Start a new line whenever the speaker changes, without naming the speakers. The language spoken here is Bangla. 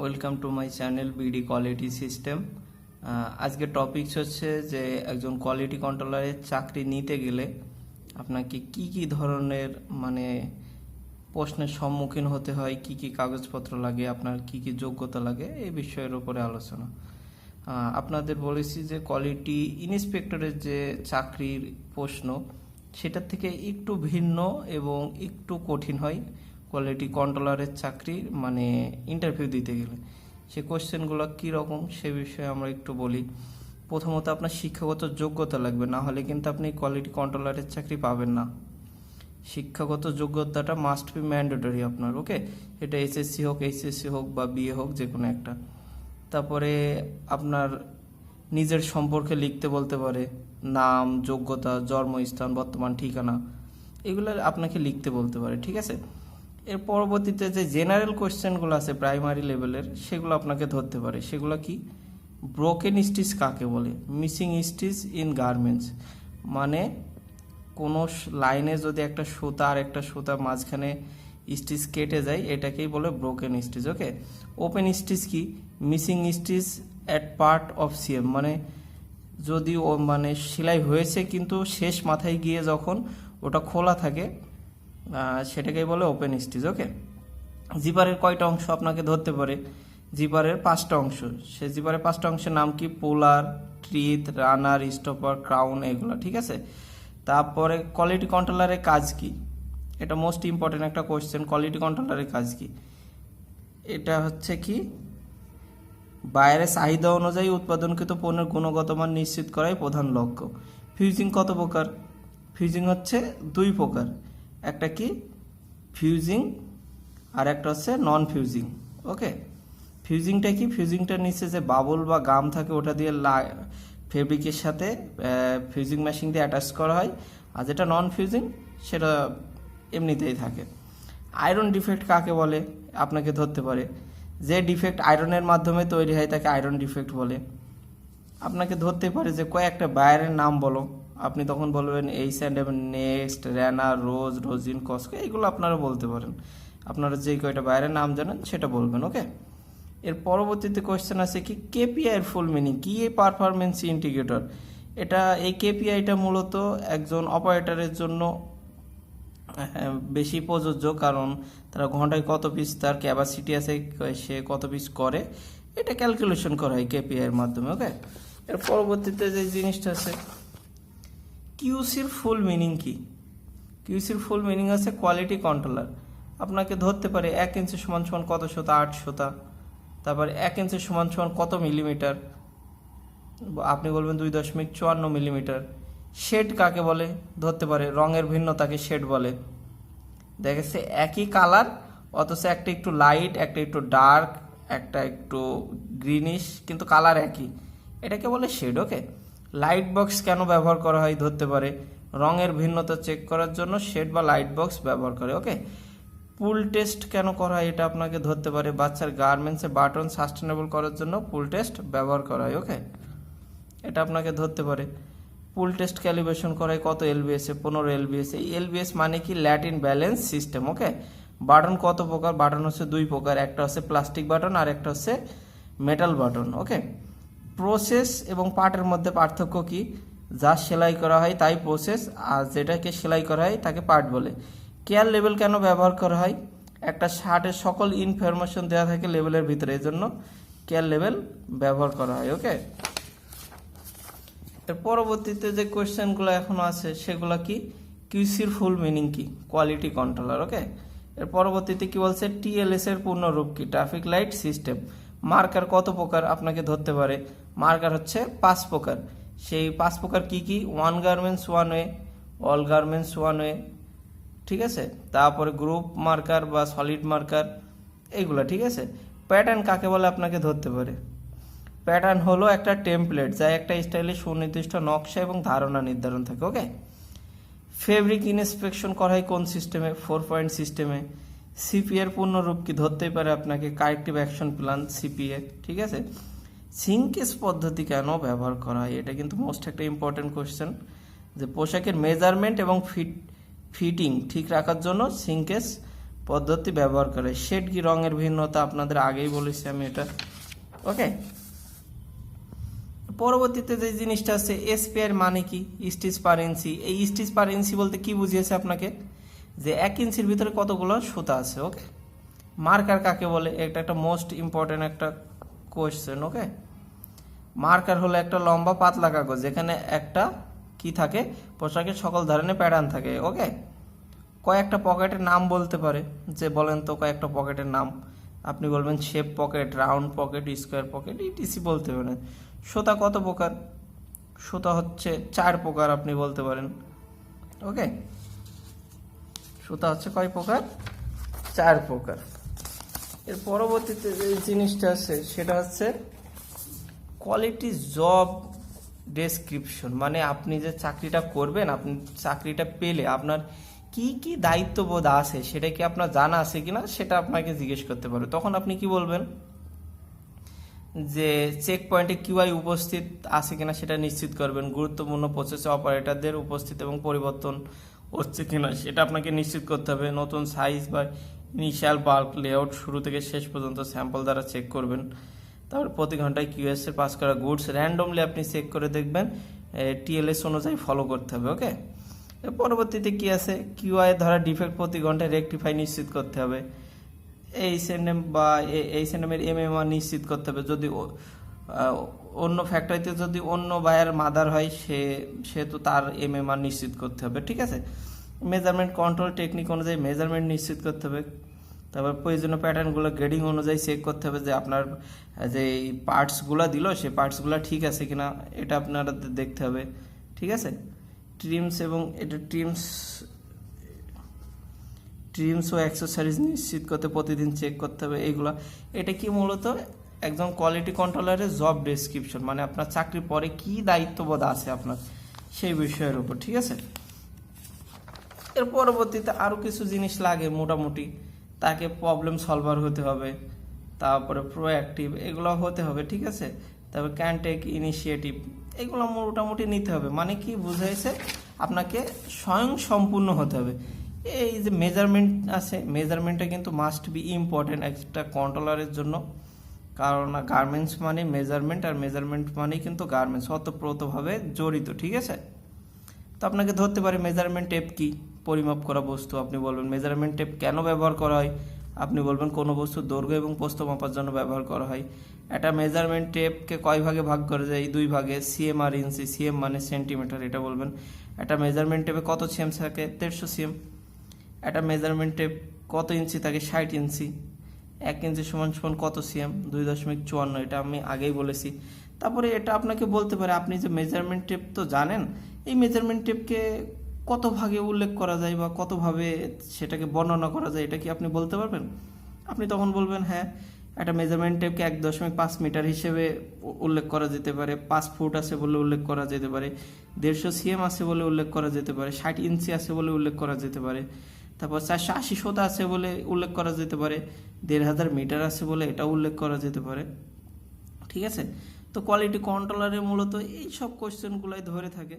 Welcome to my channel BD quality system আজকে টপিকস হচ্ছে যে একজন কোয়ালিটি কন্ট্রোলারের চাকরি নিতে গেলে আপনাকে কি কি ধরনের মানে প্রশ্নের সম্মুখীন হতে হয়, কি কি কাগজপত্র লাগে, আপনার কি কি যোগ্যতা লাগে, এই বিষয়ের উপরে আলোচনা। আপনাদের বলেছি যে কোয়ালিটি ইন্সপেক্টরের যে চাকরির প্রশ্ন, সেটার থেকে একটু ভিন্ন এবং একটু কঠিন হয়। কোয়ালিটি কন্ট্রোলারের চাকরি মানে ইন্টারভিউ দিতে গেলে। সে কোশ্চেনগুলো কীরকম সে বিষয়ে আমরা একটু বলি। প্রথমত আপনার শিক্ষাগত যোগ্যতা লাগবে, না হলে কিন্তু আপনি কোয়ালিটি কন্ট্রোলারের চাকরি পাবেন না। শিক্ষাগত যোগ্যতাটা মাস্ট বি ম্যান্ডেটরি আপনার ওকে এটা এসএসসি হোক এইচএসসি হোক বা বিএ হোক, যে কোনো একটা। তারপরে আপনার নিজের সম্পর্কে লিখতে বলতে পারে, নাম, যোগ্যতা, জন্মস্থান, বর্তমান ঠিকানা। এগুলো আপনাকে লিখতে বলতে পারে, ঠিক আছে? এর পরবর্তীতে যে জেনারেল কোয়েশ্চেনগুলো আছে প্রাইমারি লেভেলের সেগুলো আপনাকে ধরতে পারে। সেগুলো কি? ব্রোকেন স্টিচ কাকে বলে? মিসিং স্টিচ ইন গার্মেন্টস মানে কোনো লাইনে যদি একটা সুতা আর একটা সুতা মাঝখানে স্টিচ কেটে যায়, এটাকেই বলে broken stitch okay open stitch কি? Missing stitch at part of CM মানে যদি ও মানে সেলাই হয়েছে কিন্তু শেষ মাথায় গিয়ে যখন ওটা খোলা থাকে সেটাকেই বলে ওপেন স্টিচ ওকে জিপারের কয়টা অংশ আপনাকে ধরতে পারে? জিপারের পাঁচটা অংশ। সে জিপারের পাঁচটা অংশের নাম কি? পোলার ট্রিথ রানার স্টপার ক্রাউন এগুলো, ঠিক আছে? তারপরে কোয়ালিটি কন্ট্রোলারের কাজ কি? এটা মোস্ট ইম্পর্টেন্ট একটা কোয়েশ্চেন কোয়ালিটি কন্ট্রোলারের কাজ কি? এটা হচ্ছে কি? বাইরের চাহিদা অনুযায়ী উৎপাদনকৃত পণ্যের গুণগত মান নিশ্চিত করাই প্রধান লক্ষ্য। ফিউজিং কত প্রকার? ফিউজিং হচ্ছে দুই প্রকার। একটা কি? ফিউজিং আর একটা হচ্ছে নন ফিউজিং ওকে ফিউজিংটা কি? ফিউজিংটার নিচে যে বাবল বা গাম থাকে, ওটা দিয়ে লা ফেব্রিকের সাথে ফিউজিং মেশিন দিয়ে অ্যাটাচ করা হয়। আর যেটা নন ফিউজিং সেটা এমনিতেই থাকে। আয়রন ডিফেক্ট কাকে বলে? আপনাকে ধরতে পারে। যে ডিফেক্ট আয়রনের মাধ্যমে তৈরি হয়, তাকে আয়রন ডিফেক্ট বলে। আপনাকে ধরতে পারে যে কয়েকটা বায়ারের নাম বলো। আপনি তখন বলবেন এই অ্যান্ড এম নেক্সট র্যানা রোজ রোজিন কস্কো এগুলো আপনারা বলতে পারেন। আপনারা যে কয়টা বায়ারের নাম জানেন সেটা বলবেন ওকে এর পরবর্তীতে কোয়েশ্চেন আছে কি কেপিআই এর ফুল মিনিং কি এই পারফরমেন্স ইন্ডিকেটর এটা এই কেপিআইটা মূলত একজন অপারেটরের জন্য হ্যাঁ, বেশি প্রযোজ্য কারণ তারা ঘন্টায় কত পিস তার ক্যাপাসিটি আছে সে কত পিস করে এটা ক্যালকুলেশন করা হয় কেপিআই এর মাধ্যমে ওকে এর পরবর্তীতে যে জিনিসটা আছে কিউসির ফুল মিনিং কি? কিউসির ফুল মিনিং আছে কোয়ালিটি কন্ট্রোলার আপনাকে ধরতে পারে এক ইঞ্চি সমান সমান কত শতা? আট শতা। তারপর এক ইঞ্চি সমান সমান কত মিলিমিটার আপনি বলবেন দুই দশমিক চুয়ান্ন মিলিমিটার শেড কাকে বলে? ধরতে পারে রঙের ভিন্নতাকে শেড বলে। দেখা গেছে একই কালার অথচ একটা একটু লাইট একটা একটু ডার্ক একটা একটু গ্রিনিশ কিন্তু কালার একই। এটাকে বলে শেড ওকে লাইট বক্স কেন ব্যবহার করা হয় ধরতে পারে? রঙের ভিন্নতা চেক করার জন্য শেড বা লাইট বক্স ব্যবহার করে ওকে পুল টেস্ট কেন করা হয় এটা আপনাকে ধরতে পারে? বাচ্চার গার্মেন্টসে বাটন সাস্টেনেবল করার জন্য পুল টেস্ট ব্যবহার করা হয় ওকে এটা আপনাকে ধরতে পারে। পুল টেস্ট ক্যালিব্রেশন করায় কত এলবিএস এ? পনেরো এলবিএস এলবিএস মানে কি? Latin balance system okay button কত প্রকার? বাটন হচ্ছে দুই প্রকার। একটা হচ্ছে প্লাস্টিক বাটন আর একটা হচ্ছে মেটাল বাটন ওকে প্রসেস এবং পার্টের মধ্যে পার্থক্য কি? যা সেলাই করা হয় তাই প্রসেস আর যেটাকে সেলাই করা হয় তাকে পার্ট বলে। কেয়ার লেভেল কেন ব্যবহার করা হয়? একটা শার্টের সকল ইনফরমেশন দেওয়া থাকে লেভেলের ভিতরে এই জন্য কেয়ার লেভেল ব্যবহার করা হয় ওকে এর পরবর্তীতে যে কোয়েশ্চেনগুলো এখনও আছে, সেগুলো কি? কিউসির ফুল মিনিং কি? কোয়ালিটি কন্ট্রোলার ওকে এর পরবর্তীতে কি বলছে? টিএলএস এর পূর্ণরূপ কি? ট্রাফিক লাইট সিস্টেম মার্কার কত প্রকার আপনাকে ধরতে পারে? মার্কার হচ্ছে পাঁচ প্রকার। সেই পাঁচ প্রকার কি কি? One garments one way all garments one way ঠিক আছে? তারপরে গ্রুপ মার্কার বা সলিড মার্কার এইগুলো ঠিক আছে? প্যাটার্ন কাকে বলে আপনাকে ধরতে পারে? প্যাটার্ন হলো একটা টেমপ্লেট যা একটা স্টাইলে সুনির্দিষ্ট নকশা এবং ধারণা নির্ধারণ থাকে ওকে ফেব্রিক ইনস্পেকশন করা হয় কোন সিস্টেমে ফোর পয়েন্ট সিস্টেমে সিপিএর পূর্ণরূপ কি ধরতেই পারে আপনাকে? কারেক্টিভ অ্যাকশন প্ল্যান সিপিএ ঠিক আছে? সিঙ্কেস পদ্ধতি কেন ব্যবহার করা হয়? এটা কিন্তু মোস্ট একটা ইম্পর্টেন্ট কোয়েশ্চেন যে পোশাকের মেজারমেন্ট এবং ফিট ফিটিং ঠিক রাখার জন্য সিঙ্কেস পদ্ধতি ব্যবহার করে শেড কি? রঙের ভিন্নতা আপনাদের আগেই বলেছি আমি এটা। ওকে পরবর্তীতে যে জিনিসটা আছে এসপিআর মানে কি? স্টিচ পার ইঞ্চি এই স্টিচ পার ইঞ্চি বলতে কি বুঝিয়েছে আপনাকে? যে এক ইঞ্চির ভিতরে কতগুলো সুতা আছে ওকে মার্কার কাকে বলে? এটা একটা মোস্ট ইম্পর্টেন্ট একটা কোয়েশ্চেন ওকে মার্কার হলো একটা লম্বা পাতলা কাগজ, যেখানে একটা কি থাকে? পোশাকের সকল ধরনের প্যাটার্ন থাকে ওকে কয়েকটা পকেটের নাম বলতে পারে, যে বলেন তো কয়েকটা পকেটের নাম। আপনি বলবেন shape pocket round pocket square pocket ETC বলতে পারেন। সুতা কত প্রকার? সুতা হচ্ছে চার প্রকার আপনি বলতে পারেন ওকে সুতা হচ্ছে কয় প্রকার? চার প্রকার। এর পরবর্তীতে যে জিনিসটা আছে, সেটা হচ্ছে কোয়ালিটি জব ডেসক্রিপশন মানে আপনি যে চাকরিটা করবেন, আপনি চাকরিটা পেলে আপনার কি কি দায়িত্ববোধ আছে সেটা কি আপনার জানা আছে কিনা সেটা আপনাকে জিজ্ঞেস করতে পারবে। তখন আপনি কি বলবেন? যে চেক পয়েন্টে কিউআই উপস্থিত আছে কিনা সেটা নিশ্চিত করবেন। গুরুত্বপূর্ণ প্রসেসে অপারেটরদের উপস্থিত এবং পরিবর্তন হচ্ছে কিনা সেটা আপনাকে নিশ্চিত করতে হবে। নতুন সাইজ বা ইনিশিয়াল বাল্ক লেআউট শুরু থেকে শেষ পর্যন্ত স্যাম্পল দ্বারা চেক করবেন। তারপর প্রতি ঘন্টায় কিউএস এর পাস করা গুডস র্যান্ডমলি আপনি চেক করে দেখবেন। টিএলএস অনুযায়ী ফলো করতে হবে ওকে পরবর্তীতে কি আছে? কিউআই ধরা ডিফেক্ট প্রতি ঘন্টায় রেকটিফাই নিশ্চিত করতে হবে। এই সেন্ডেম বা এই সেন্ডেমের এমএমআর নিশ্চিত করতে হবে। যদি অন্য ফ্যাক্টরিতে যদি অন্য বায়ার মাদার হয়, সে সে তো তার এমএমআর নিশ্চিত করতে হবে, ঠিক আছে? মেজারমেন্ট কন্ট্রোল টেকনিক অনুযায়ী মেজারমেন্ট নিশ্চিত করতে হবে। তারপর প্রয়োজনীয় প্যাটার্নগুলো গ্রেডিং অনুযায়ী চেক করতে হবে যে আপনার, যে পার্টসগুলো দিল, সে পার্টসগুলো ঠিক আছে কিনা, এটা আপনারা দেখতে হবে, ঠিক আছে? ট্রিমস এবং এটা ট্রিমস ট্রিমস ও অ্যাক্সেসরিজ নিশ্চিত করতে প্রতিদিন চেক করতে হবে, এইগুলো। এটা কি মূলত একজন কোয়ালিটি কন্ট্রোলারের জব ডেসক্রিপশন মানে আপনার চাকরির পরে কি দায়িত্ববোধ আছে আপনার, সেই বিষয়ের উপর, ঠিক আছে? এর পরবর্তীতে আরও কিছু জিনিস লাগে মোটামুটি। তাকে প্রবলেম সলভার হতে হবে, তারপরে প্রোঅ্যাক্টিভ এগুলো হতে হবে, ঠিক আছে? তারপর ক্যান টেক ইনিশিয়েটিভ এগুলো মোটামুটি নিতে হবে। মানে কি বুঝাইছে? আপনাকে স্বয়ং সম্পূর্ণ হতে হবে। এই যে মেজারমেন্ট আছে মেজারমেন্টটা কিন্তু মাস্ট বি ইম্পর্টেন্ট একটা কন্ট্রোলারের জন্য। কারণ গার্মেন্টস মানে মেজারমেন্ট আর মেজারমেন্ট মানেই কিন্তু গার্মেন্টস অতপ্রতভাবে জড়িত, ঠিক আছে? তো আপনাকে ধরতে পারে মেজারমেন্ট টেপ কি? পরিমাপ করা বস্তু, আপনি বলবেন মেজারমেন্ট টেপ কেন ব্যবহার করা হয়? আপনি বলবেন কোনো বস্তুর দৈর্ঘ্য এবং প্রস্থ মাপার জন্য ব্যবহার করা হয়। একটা মেজারমেন্ট টেপকে কয় ভাগে ভাগ করে যায়? এই দুই ভাগে সিএম আর ইঞ্চি সিএম মানে সেন্টিমিটার এটা বলবেন। একটা মেজারমেন্ট টেপে কত সিএম থাকে? দেড়শো সিএম একটা মেজারমেন্ট টেপ কত ইঞ্চি থাকে? ষাট ইঞ্চি এক ইঞ্চি সমান সমান কত সিএম দুই দশমিক চুয়ান্ন, এটা আমি আগেই বলেছি। তারপরে এটা আপনাকে বলতে পারে, আপনি যে মেজারমেন্ট টেপ তো জানেন, এই মেজারমেন্ট টেপকে কত ভাগে উল্লেখ করা যায় বা কতভাবে সেটাকে বর্ণনা করা যায়, এটা কি আপনি বলতে পারবেন? আপনি তখন বলবেন হ্যাঁ একটা মেজারমেন্ট টেপকে এক দশমিক পাঁচ মিটার হিসেবে উল্লেখ করা যেতে পারে, পাঁচ ফুট আছে বলে উল্লেখ করা যেতে পারে, দেড়শো সিএম আছে বলে উল্লেখ করা যেতে পারে, ষাট ইঞ্চি আছে বলে উল্লেখ করা যেতে পারে, তারপর চারশো আশি শোতা আছে বলে উল্লেখ করা যেতে পারে, দেড় হাজার মিটার আছে বলে এটা উল্লেখ করা যেতে পারে, ঠিক আছে? তো কোয়ালিটি কন্ট্রোলারে মূলত এই সব কোশ্চেনগুলোই ধরে থাকে।